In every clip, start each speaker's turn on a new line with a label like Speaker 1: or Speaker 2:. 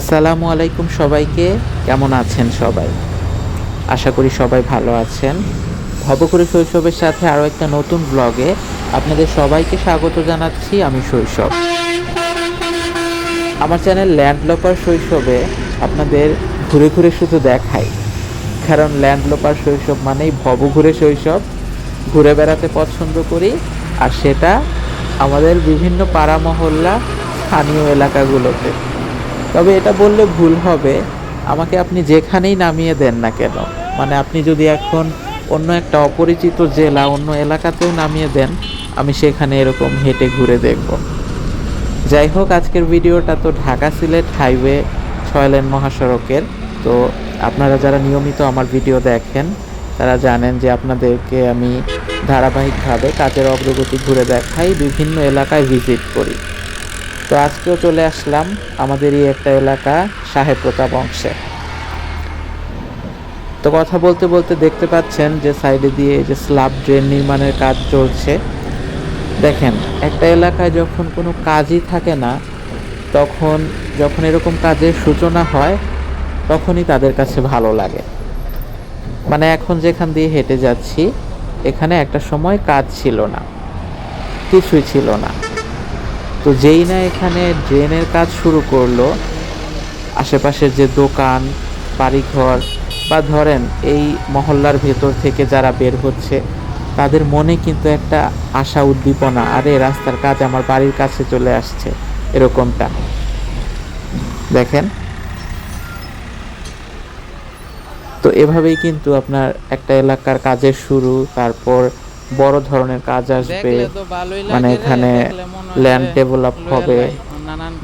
Speaker 1: আসসালামু আলাইকুম সবাইকে। কেমন আছেন সবাই? আশা করি সবাই ভালো আছেন। ভবকুরে শৈশবের সাথে আরও একটা নতুন ব্লগে আপনাদের সবাইকে স্বাগত জানাচ্ছি আমি শৈশব। আমার চ্যানেল ল্যান্ডলপার শৈশবে আপনাদের ঘুরে ঘুরে শুধু দেখাই। কারণ ল্যান্ডলোপার শৈশব মানেই ভবঘুরে শৈশব। ঘুরে বেড়াতে পছন্দ করি, আর সেটা আমাদের বিভিন্ন পাড়া মহল্লা স্থানীয় এলাকাগুলোতে। তবে এটা বললে ভুল হবে। আমাকে আপনি যেখানেই নামিয়ে দেন না কেন মানে আপনি যদি এখন অন্য একটা অপরিচিত জেলা, অন্য এলাকাতেও নামিয়ে দেন, আমি সেখানে এরকম হেঁটে ঘুরে দেখব। যাই হোক, আজকের ভিডিওটা তো ঢাকা সিলেট হাইওয়ে ছয় লেন মহাসড়কের। তো আপনারা যারা নিয়মিত আমার ভিডিও দেখেন, তারা জানেন যে আপনাদেরকে আমি ধারাবাহিকভাবে কাজের অগ্রগতি ঘুরে দেখাই, বিভিন্ন এলাকায় ভিজিট করি। তো আজকেও চলে আসলাম আমাদেরই একটা এলাকা সাহেব প্রতাপ অংশে। তো কথা বলতে বলতে দেখতে পাচ্ছেন যে সাইডে দিয়ে যে স্ল্যাব ড্রেন নির্মাণের কাজ চলছে। দেখেন, একটা এলাকায় যখন কোনো কাজই থাকে না, তখন যখন এরকম কাজের সূচনা হয়, তখনই তাদের কাছে ভালো লাগে। মানে এখন যেখান দিয়ে হেঁটে যাচ্ছি, এখানে একটা সময় কাজ ছিল না, কিছুই ছিল না। তো যেই না এখানে ড্রেনের কাজ শুরু করল, আশেপাশের যে দোকান, বাড়িঘর বা ধরেন এই মহল্লার ভেতর থেকে যারা বের হচ্ছে, তাদের মনে কিন্তু একটা আশা, উদ্দীপনা, আরে রাস্তার কাজ আমার বাড়ির কাছে চলে আসছে, এরকমটা। দেখেন। তো এভাবেই কিন্তু আপনার একটা এলাকার কাজের শুরু, তারপর বড় ধরনের কাজ আসবে। মানে এখানে ল্যান্ড ডেভেলপ হবে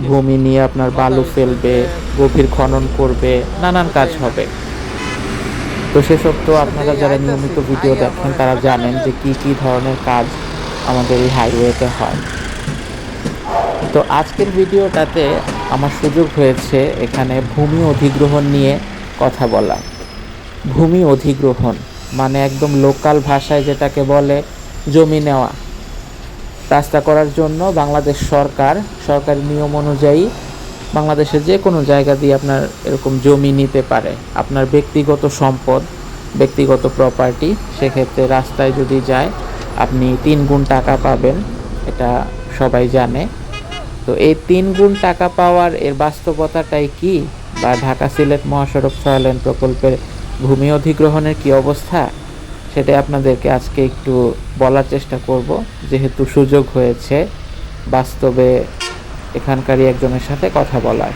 Speaker 1: ভূমি নিয়ে আপনার বালু ফেলবে গভীর খনন করবে নানান কাজ হবে। তো সেসব তো আপনারা যারা নিয়মিত ভিডিও দেখেন তারা জানেন যে কি কি ধরনের কাজ আমাদের এই হাইওয়েতে হয়। তো আজকের ভিডিওটাতে আমার সুযোগ হয়েছে এখানে ভূমি অধিগ্রহণ নিয়ে কথা বলা। ভূমি অধিগ্রহণ। মানে একদম লোকাল ভাষায় যেটাকে বলে জমি নেওয়া। রাস্তা করার জন্য বাংলাদেশ সরকার, সরকারি নিয়ম অনুযায়ী বাংলাদেশের যে কোনো জায়গা দিয়ে আপনার এরকম জমি নিতে পারে। আপনার ব্যক্তিগত সম্পদ, ব্যক্তিগত প্রপার্টি সেক্ষেত্রে রাস্তায় যদি যায়, আপনি তিন গুণ টাকা পাবেন, এটা সবাই জানে। তো এই তিন গুণ টাকা পাওয়ার এর বাস্তবতাটাই কি? বা ঢাকা সিলেট মহাসড়ক ছয় লেন প্রকল্পের ভূমি অধিগ্রহণের কি অবস্থা সেটাই আপনাদেরকে আজকে একটু বলার চেষ্টা করব। যেহেতু সুযোগ হয়েছে, বাস্তবে এখানকারই একজনের সাথে কথা বলার।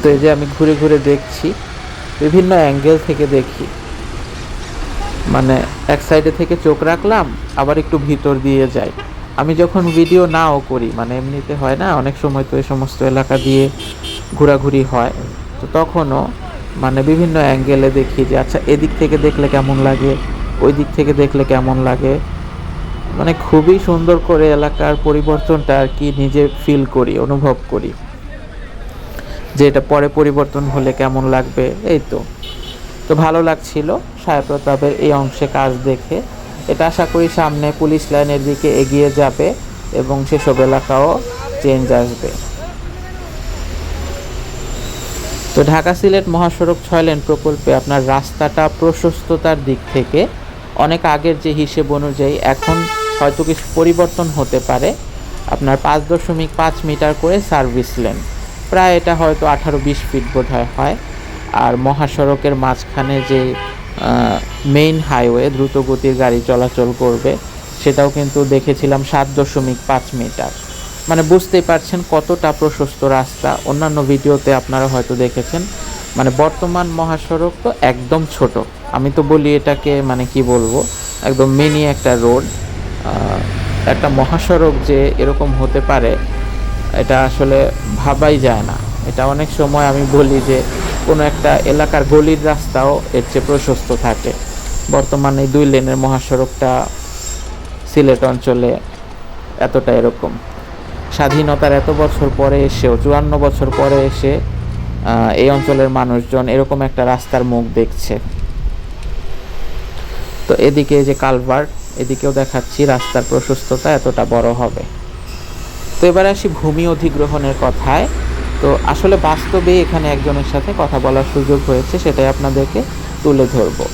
Speaker 1: তো এই যে আমি ঘুরে ঘুরে দেখছি, বিভিন্ন অ্যাঙ্গেল থেকে দেখি। মানে এক সাইডে থেকে চোখ রাখলাম, আবার একটু ভিতর দিয়ে যাই। আমি যখন ভিডিও নাও করি মানে এমনিতে হয় না, অনেক সময় তো এই সমস্ত এলাকা দিয়ে ঘোরাঘুরি হয়, তো তখনও মানে বিভিন্ন অ্যাঙ্গেলে দেখি যে আচ্ছা এদিক থেকে দেখলে কেমন লাগে ওই দিক থেকে দেখলে কেমন লাগে। মানে খুবই সুন্দর করে এলাকার পরিবর্তনটা আর কি নিজে ফিল করি, অনুভব করি। যে এটা পরে পরিবর্তন হলে কেমন লাগবে, এই তো। তো ভালো লাগছিল সাহেব প্রতাপের এই অংশে কাজ দেখে। এটা আশা করি সামনে পুলিশ লাইনের দিকে এগিয়ে যাবে এবং সেসব এলাকাও চেঞ্জ আসবে। তো ঢাকা সিলেট মহাসড়ক ছয় লেন প্রকল্পে আপনার রাস্তাটা প্রশস্ততার দিক থেকে অনেক আগের যে হিসেব অনুযায়ী এখন হয়তো কিছু পরিবর্তন হতে পারে। আপনার পাঁচ দশমিক পাঁচ মিটার করে সার্ভিস লেন। প্রায় এটা হয়তো আঠারো বিশ ফিট বোধ হয়। আর মহাসড়কের মাঝখানে যে মেইন হাইওয়ে দ্রুত গতির গাড়ি চলাচল করবে, সেটাও কিন্তু দেখেছিলাম সাত দশমিক পাঁচ মিটার। মানে বুঝতেই পারছেন কতটা প্রশস্ত রাস্তা। অন্যান্য ভিডিওতে আপনারা হয়তো দেখেছেন মানে বর্তমান মহাসড়ক তো একদম ছোট। আমি তো বলি এটাকে মানে কি বলব, একদম মিনি একটা রোড একটা মহাসড়ক যে এরকম হতে পারে, এটা আসলে ভাবাই যায় না। এটা অনেক সময় আমি বলি যে কোনো একটা এলাকার গলির রাস্তাও এর চেয়ে প্রশস্ত থাকে। বর্তমানে দুই লেনের মহাসড়কটা সিলেট অঞ্চলে এতটা এরকম। স্বাধীনতার এত বছর পরে এসেও চুয়ান্ন বছর পরে এসে এই অঞ্চলের মানুষজন এরকম একটা রাস্তার মুখ দেখছে। তো এদিকে যে কালভার্ট, এদিকেও দেখাচ্ছি রাস্তার প্রশস্ততা এতটা বড় হবে। তো এবারে আসি ভূমি অধিগ্রহণের কথায়। তো আসলে বাস্তবে এখানে একজনের সাথে কথা বলার সুযোগ হয়েছে, সেটাই আপনাদেরকে তুলে ধরবো।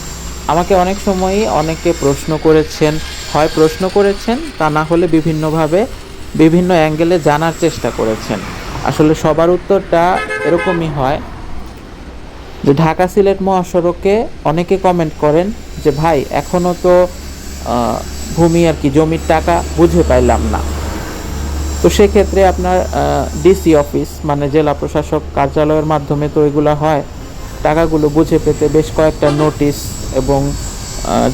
Speaker 1: আমাকে অনেক সময়ই অনেকে প্রশ্ন করেছেন, হয় প্রশ্ন করেছেন, তা না হলে বিভিন্নভাবে বিভিন্ন অ্যাঙ্গেলে জানার চেষ্টা করেছেন। আসলে সবার উত্তরটা এরকমই হয় যে ঢাকা সিলেট মহাসড়কে অনেকে কমেন্ট করেন যে, ভাই এখনও তো ভূমি আর কি, জমির টাকা বুঝে পাইলাম না। তো সেক্ষেত্রে আপনার ডিসি অফিস মানে জেলা প্রশাসক কার্যালয়ের মাধ্যমে তো এগুলো হয়। টাকাগুলো বুঝে পেতে বেশ কয়েকটা নোটিশ এবং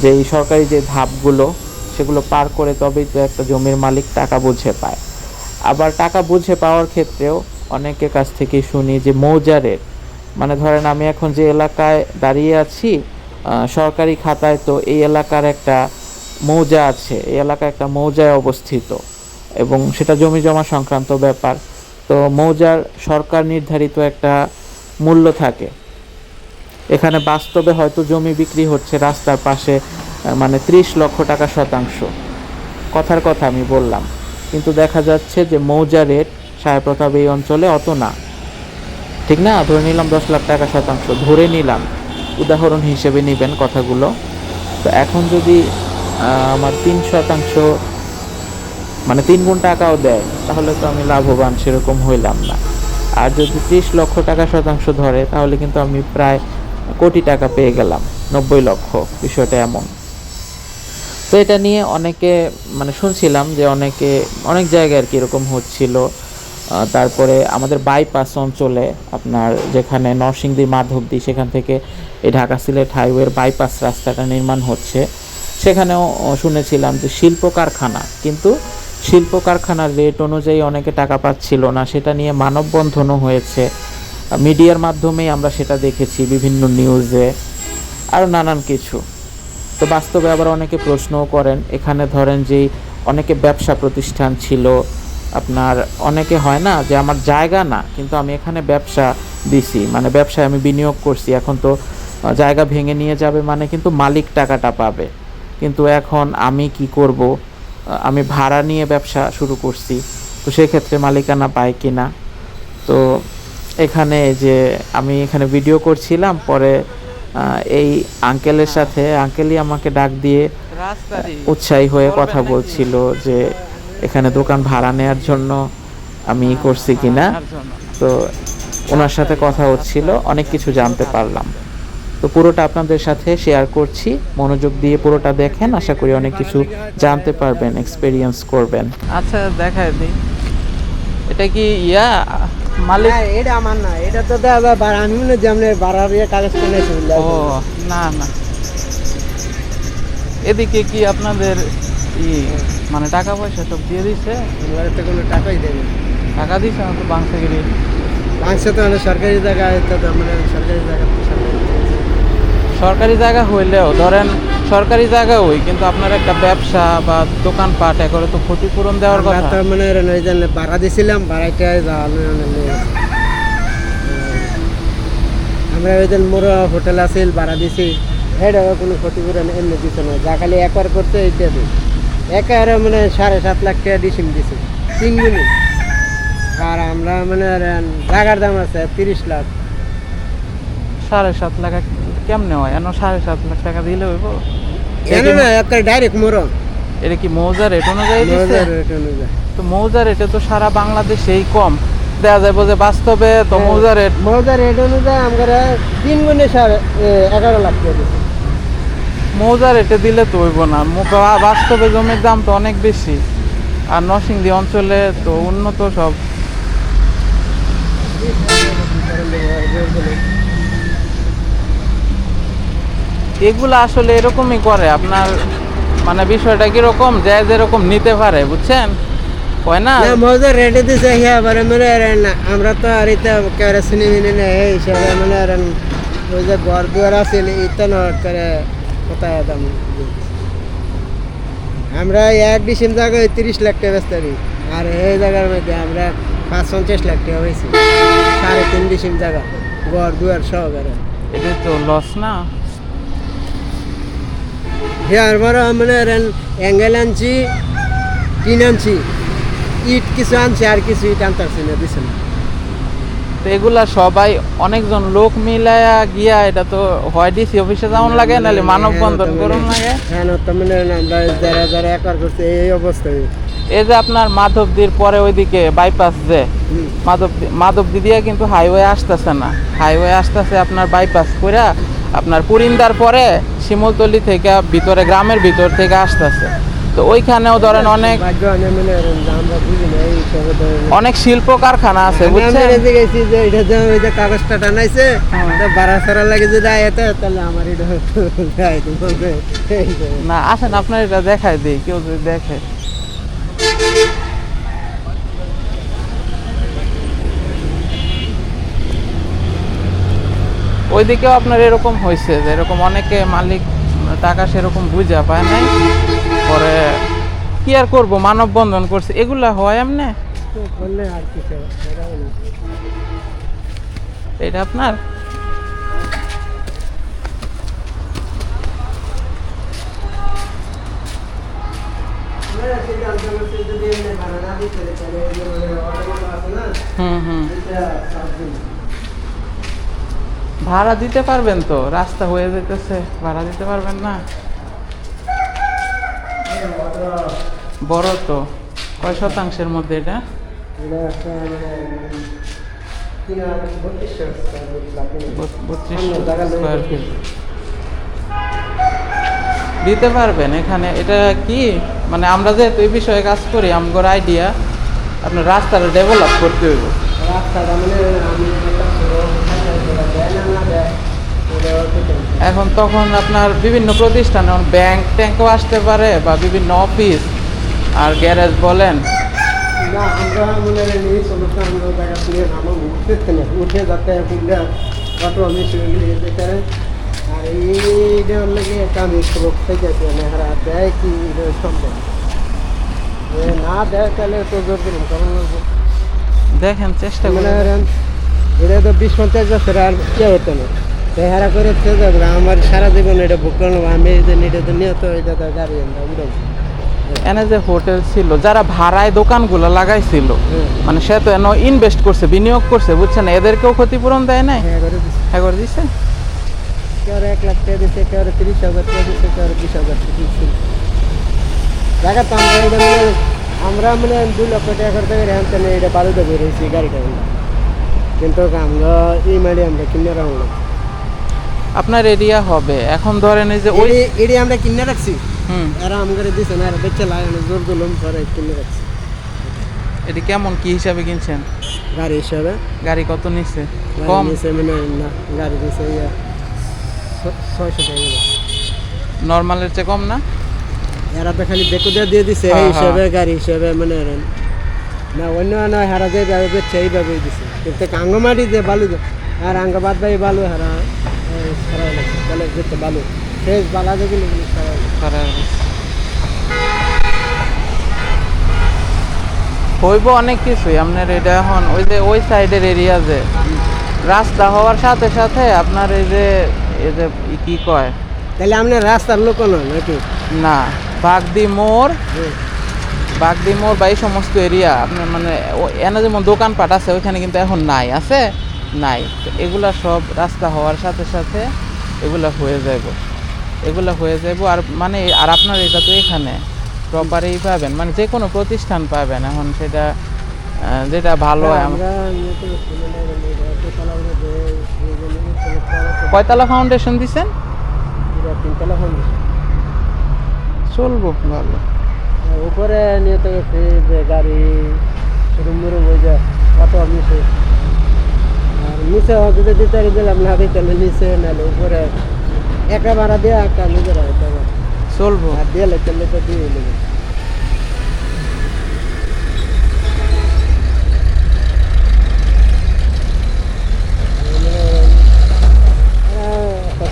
Speaker 1: যেই সরকারি যে ধাপগুলো, সেগুলো পার করে তবেই তো একটা জমির মালিক টাকা বুঝে পায়। আবার টাকা বুঝে পাওয়ার ক্ষেত্রেও অনেকের কাছ থেকে শুনি যে মৌজারের মানে ধরেন আমি এখন যে এলাকায় দাঁড়িয়ে আছি সরকারি খাতায় তো এই এলাকার একটা মৌজা আছে, এই এলাকা একটা মৌজায় অবস্থিত। এবং সেটা জমি জমা সংক্রান্ত ব্যাপার। তো মৌজার সরকার নির্ধারিত একটা মূল্য থাকে। এখানে বাস্তবে হয়তো জমি বিক্রি হচ্ছে রাস্তার পাশে মানে ত্রিশ লক্ষ টাকা শতাংশ। কথার কথা আমি বললাম। কিন্তু দেখা যাচ্ছে যে মৌজা রেট সাহেবপ্রতাপ এই অঞ্চলে অত না। ঠিক না? ধরে নিলাম দশ লাখ টাকা শতাংশ। ধরে নিলাম। উদাহরণ হিসেবে নেবেন কথাগুলো। তো এখন যদি আমার তিন শতাংশ মানে তিন গুণ টাকাও দেয়, তাহলে তো আমি লাভবান সেরকম হইলাম না। আর যদি ত্রিশ লক্ষ টাকা শতাংশ ধরে, তাহলে কিন্তু আমি প্রায় কোটি টাকা পেয়ে গেলাম, নব্বই লক্ষ, বিষয়টা এমন। তো এটা নিয়ে অনেকে মানে শুনছিলাম যে অনেকে, অনেক জায়গায় আর কি এরকম হচ্ছিল। তারপরে আমাদের বাইপাস অঞ্চলে আপনার যেখানে নরসিংদী, মাধবদী, সেখান থেকে এই ঢাকা সিলেট হাইওয়ের বাইপাস রাস্তাটা নির্মাণ হচ্ছে। সেখানেও শুনেছিলাম যে শিল্প কারখানা, কিন্তু শিল্প কারখানার রেট অনুযায়ী অনেকে টাকা পাচ্ছিল না, সেটা নিয়ে মানববন্ধনও হয়েছে। মিডিয়ার মাধ্যমেই আমরা সেটা দেখেছি বিভিন্ন নিউজে আরও নানান কিছু। তো বাস্তবে আবার অনেকে প্রশ্নও করেন, এখানে ধরেন যে অনেকে ব্যবসা প্রতিষ্ঠান ছিল, আপনার অনেকে হয় না যে আমার জায়গা না, কিন্তু আমি এখানে ব্যবসা দিছি মানে ব্যবসায় আমি বিনিয়োগ করছি, এখন তো জায়গা ভেঙে নিয়ে যাবে মানে কিন্তু মালিক টাকাটা পাবে। কিন্তু এখন আমি কি করব? আমি ভাড়া নিয়ে ব্যবসা শুরু করছি। তো সেক্ষেত্রে মালিকানা পায় কি না তো এখানে যে আমি এখানে ভিডিও করছিলাম পরে এই আঙ্কেলের সাথে আঙ্কেলই আমাকে ডাক দিয়ে উৎসাহী হয়ে কথা বলছিল যে এখানে দোকান ভাড়া নেওয়ার জন্য আমি করছি কিনা? তো ওনার সাথে কথা হচ্ছিল অনেক কিছু জানতে পারলাম। তো পুরোটা আপনাদের সাথে শেয়ার করছি। মনোযোগ দিয়ে পুরোটা দেখেন। আশা করি অনেক কিছু জানতে পারবেন এক্সপেরিয়েন্স করবেন। আচ্ছা দেখায় দিই। এটা কি ইয়া? মালিক?
Speaker 2: না, এটা আমার না। এটা তো দাদা আমি মনে যেমন বাড়ার ইয়ে কাগজ করে
Speaker 1: ও না না। এদিকে কি আপনাদের ই মানে টাকা পয়সা সব দিয়ে দিছে?
Speaker 2: এবারে তো কোনো টাকাই দেবে
Speaker 1: টাকা দিছে না তো বাংসাগিরি?
Speaker 2: বাংসা তো সরকারি জায়গা তো তো মানে সরকারি জায়গা তো সরকারি
Speaker 1: সরকারি জায়গা হইলেও ধরেন সরকারি জায়গা হই কিন্তু আপনার একটা ব্যবসা বা দোকানপাট করে তো ক্ষতিপূরণ দেওয়ার কথা।
Speaker 2: তো মানে ওই ভাড়া দিছিলাম ভাড়াটা যাওয়ানো আমরা ওই দিন মোর হোটেল আছিল ভাড়া দিছি। এটা কোনো ক্ষতিপূরণ এমনি দিছে না যা খালি একবার করতে এইটা দিই। একার মানে সাড়ে সাত লাখ টাকা ডিসিম দিছি। তিন গুণি। আর আমরা মানে জায়গার দাম আছে তিরিশ লাখ।
Speaker 1: সাড়ে সাত লাখ কেমনে হয়? এন সাড়ে সাত লাখ টাকা দিলে হইব।
Speaker 2: ডাইরেক্ট মোর।
Speaker 1: এটা কি মৌজা রেট অনুযায়ী তো মৌজা রেটে তো সারা বাংলাদেশেই কম। দেয়া যাবে যে বাস্তবে তো। মৌজা রেট
Speaker 2: মৌজা রেট অনুযায়ী আমরা তিন গুণে সাড়ে এগারো লাখ টাকা
Speaker 1: মৌজা রেটে দিলে তো হইব না। বাস্তবে জমির দাম তো অনেক বেশি। আর নরসিংদী অঞ্চলে তো উন্নত সব। এগুলো আসলে এরকমই করে। আপনার মানে বিষয়টা কীরকম? যে যেরকম নিতে পারে বুঝছেন? কয় না?
Speaker 2: না মৌজা রেটে দিছে হ্যাঁ মানে আর না আমরা তো আর এটা কেরে শুনি মিনি না এই হিসাবে মানে আর ওই যে ঘর দুয়ার আছিল ইটা নট করে কোথায় দাম আমরা এক ডিসিম জায়গায় তিরিশ লাখ টাকা বেচতে আর এই জায়গার মধ্যে আমরা পাঁচ পঞ্চাশ লাখ টাকা হয়েছি সাড়ে তিন ডিসিম জায়গা ঘর দুয়ার সহকারে।
Speaker 1: এটা তো লস না?
Speaker 2: হেয়ার বড় মানে অ্যাঙ্গেল আনছি টিন আনছি। ইট কিছু আনছি আর কিছু ইট আনতেছি না দিছে না
Speaker 3: তো এগুলা সবাই অনেকজন লোক মিলায়া গিয়া এটা তো হয় ডিসি অফিসে যাওয়ান লাগে নাহলে মানববন্ধন করুন লাগে।
Speaker 2: হ্যাঁ তো মানে আমরা যারা যারা একবার করছে এই অবস্থায়।
Speaker 3: এই যে আপনার মাধবদির পরে ওইদিকে বাইপাস যে। মাধব মাধবদি দিয়ে কিন্তু হাইওয়ে আসতেছে না। হাইওয়ে আসতেছে আপনার বাইপাস করে আপনার পুরিন্দার পরে শিমুলতলি থেকে ভিতরে গ্রামের ভিতর থেকে আসতেছে তো ওইখানেও ধরেন অনেক
Speaker 2: অনেক
Speaker 3: শিল্প কারখানা আছে বুঝছেন
Speaker 2: গেছি যে এটা যে ওই যে কাগজটা টানাইছে
Speaker 3: হ্যাঁ।
Speaker 2: তো বাড়া সারা লাগে যদি আয়তে তাহলে আমার এটা।
Speaker 3: না আসেন আপনার এটা দেখাই দিই কেউ যদি দেখে ওইদিকেও আপনার এরকম হয়েছে যে এরকম অনেকে মালিক টাকা সেরকম বুঝা পায় নাই। পরে কি আর করব? মানববন্ধন করছে। এগুলা হয় এমনি। এটা আপনার?
Speaker 2: হুম সিদ্ধান্ত ভাড়া দিতে
Speaker 3: পারবেন তো? রাস্তা হয়ে যেতেছে ভাড়া দিতে পারবেন না? বড় তো। কয় শতাংশের মধ্যে এটা?
Speaker 2: মানে
Speaker 3: দিতে পারবেন এখানে। এটা কি? মানে আমরা যেহেতু এই বিষয়ে কাজ করি আমগর আইডিয়া আপনার রাস্তাটা ডেভেলপ করতে হইব।
Speaker 2: রাস্তাটা মানে আমি একটা ছোট খাঁচা করে দেয় না না দেয়, ওটাও ঠিক আছে।
Speaker 3: এখন তখন আপনার বিভিন্ন প্রতিষ্ঠান ব্যাংক ট্যাঙ্কও আসতে পারে বা বিভিন্ন অফিস আর গ্যারেজ বলেন।
Speaker 2: না আমরা মনে আমরা জায়গা উঠে যাতে পুরো অটো আমি শুনে যেতে পারে। আর এইটা লাগে একটা আমি শ্লোক থেকে আছে মানে হারা দেয় কি সম্ভব? না দেয় তাহলে তো জোর দিলাম কারণ
Speaker 3: দেখেন চেষ্টা করে
Speaker 2: করেন। এটা তো বিশ পঞ্চাশ বছর আর কে হতো না। চেহারা করে আমার সারা জীবন এটা বুক করলাম আমি এই যে এটা তো নিহত এটা তো গাড়ি উড়াই
Speaker 3: এনে যে হোটেল ছিল যারা ভাড়ায় দোকানগুলো লাগাইছিল
Speaker 2: হ্যাঁ।
Speaker 3: মানে সে তো এনে ইনভেস্ট করছে বিনিয়োগ করছে বুঝছেন? এদেরকেও ক্ষতিপূরণ দেয় নাই?
Speaker 2: হ্যাঁ করে দিচ্ছি
Speaker 3: হ্যাঁ করে দিছে?
Speaker 2: কেউ এক লাখ টাকা দিচ্ছে কেউ তিরিশ হাজার টাকা দিচ্ছে কেউ বিশ হাজার টাকা দিচ্ছে দেখা তো আমরা মানে আমরা মানে দুই লক্ষ টাকা করতে হ্যান তেনে এটা বারোটা বেরিয়েছি গাড়িটা। কিন্তু আমরা এই মাড়ি আমরা কিনে রাখলাম।
Speaker 3: আপনার এরিয়া হবে। এখন ধরেন এই যে ওই
Speaker 2: এরিয়া আমরা কিনে রাখছি।
Speaker 3: হুম।
Speaker 2: এরা আমাকে দিচ্ছে না এরা বেচে লাগানো জোর দিলাম পরে কিনে রাখছি।
Speaker 3: এটি কেমন কি হিসাবে কিনছেন?
Speaker 2: গাড়ি হিসাবে।
Speaker 3: গাড়ি কত নিচ্ছে কম?
Speaker 2: নিচে মানে না গাড়ি দিচ্ছে ইয়া ছ- ছয়শো টাকা করে।
Speaker 3: নর্মালের চেয়ে কম না?
Speaker 2: এরা তো খালি বেকুদা দিয়ে দিয়ে দিছে
Speaker 3: হ্যাঁ,
Speaker 2: এই
Speaker 3: হ্যাঁ।
Speaker 2: হিসাবে গাড়ি হিসাবে মানে। না অন্য নয় হারা যেভাবে বেচছে এইভাবেই দিছে। কিন্তু আঙ্গমাটি যে বালু আর আঙ্গ বাদ বাই বালু হারা। যেতে ফ্রেশ বালা যেগুলো সারা
Speaker 3: হইব অনেক কিছুই আপনার এটা এখন ওই যে ওই সাইডের এরিয়া যে রাস্তা হওয়ার সাথে সাথে আপনার এই যে এই যে কি কয়?
Speaker 2: তাহলে আপনার রাস্তার লোক নাকি?
Speaker 3: না বাগদি মোড়। বাগদি মোড় বা এই সমস্ত এরিয়া আপনার মানে এনে যেমন দোকানপাট আছে ওইখানে কিন্তু এখন নাই আছে? নাই। তো এগুলা সব রাস্তা হওয়ার সাথে সাথে এগুলা হয়ে যাব এগুলা হয়ে যাব আর মানে আর আপনার এটা তো এখানে প্রপারেই পাবেন মানে যে কোনো প্রতিষ্ঠান পাবেন। এখন সেটা যেটা ভালো হয়
Speaker 2: গেছি, মানে
Speaker 3: কয়তলা ফাউন্ডেশন দিছেন?
Speaker 2: তিনতলা foundation।
Speaker 3: চলবো ভালো।
Speaker 2: উপরে নিয়ে তো গাড়ি রুম রুম ওই যে অটো নিচে আর নিচে যদি দিতে দিলাম না দিতে হলে নিচে নাহলে উপরে। একা ভাড়া দিয়ে একা নিজেরা হবে।
Speaker 3: চলবো।
Speaker 2: আর দিয়ে লেতে লেতে দিয়ে নেবে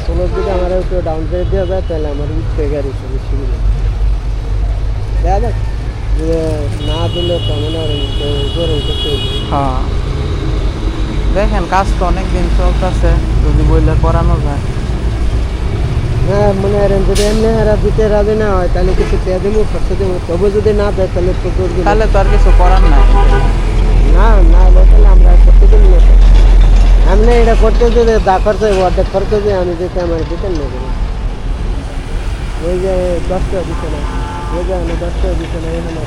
Speaker 2: ষোলো দিকে আমার একটু ডাউন পেয়ে দেওয়া যায় তাহলে আমার উঠতে গাড়ি সবই সুবিধা দেওয়া যাক না দিলে তো মনে হয় গরম
Speaker 3: হ্যাঁ। দেখেন কাজ তো অনেক দিন চলতেছে যদি বইলে করানো যায়।
Speaker 2: হ্যাঁ মনে করেন যদি এমনি এরা দিতে রাজি না হয় তাহলে কিছু পেয়ে দেবো খরচ দেবো তবু যদি না দেয় তাহলে তো করব
Speaker 3: তাহলে তো আর কিছু করার নাই।
Speaker 2: না না হলে তাহলে আমরা করতে দিন না। এমনি এটা করতে যদি দা খরচ হয়, অর্ধেক খরচ দিয়ে আমি দিতে আমার দিতেন না দেবো ওই যে দশ টাকা দিচ্ছে না ওই যে আমি দশ টাকা দিচ্ছে না এখানে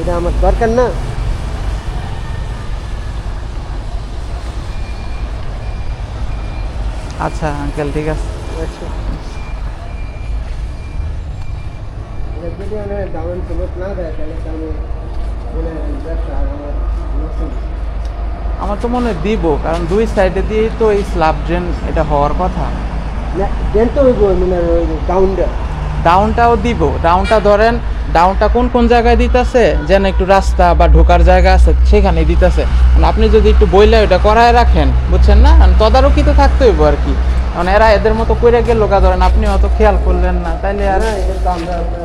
Speaker 2: এটা আমার দরকার না।
Speaker 3: আচ্ছা আঙ্কেল ঠিক আছে।
Speaker 2: আচ্ছা। যদি আমি ডাউন পেমেন্ট না দেয় তাহলে আমি মনে আমার
Speaker 3: তো মনে হয় দিব কারণ দুই সাইডে দিয়েই তো এই স্ল্যাব ড্রেন এটা হওয়ার কথা।
Speaker 2: না দেন তো ওই মানে ডাউনটা
Speaker 3: ডাউনটাও দিব ডাউনটা ধরেন ডাউনটা কোন কোন জায়গায় দিতেছে? যেন একটু রাস্তা বা ঢোকার জায়গা আছে সেখানে দিতেছে। আপনি যদি একটু বইলে ওটা করায় রাখেন বুঝছেন না? আর তদারকি তো থাকতে হইব আর কি। কারণ এরা এদের মতো করে গেল গা ধরেন আপনি অত খেয়াল করলেন না তাইলে আর কি। ডাউনটা-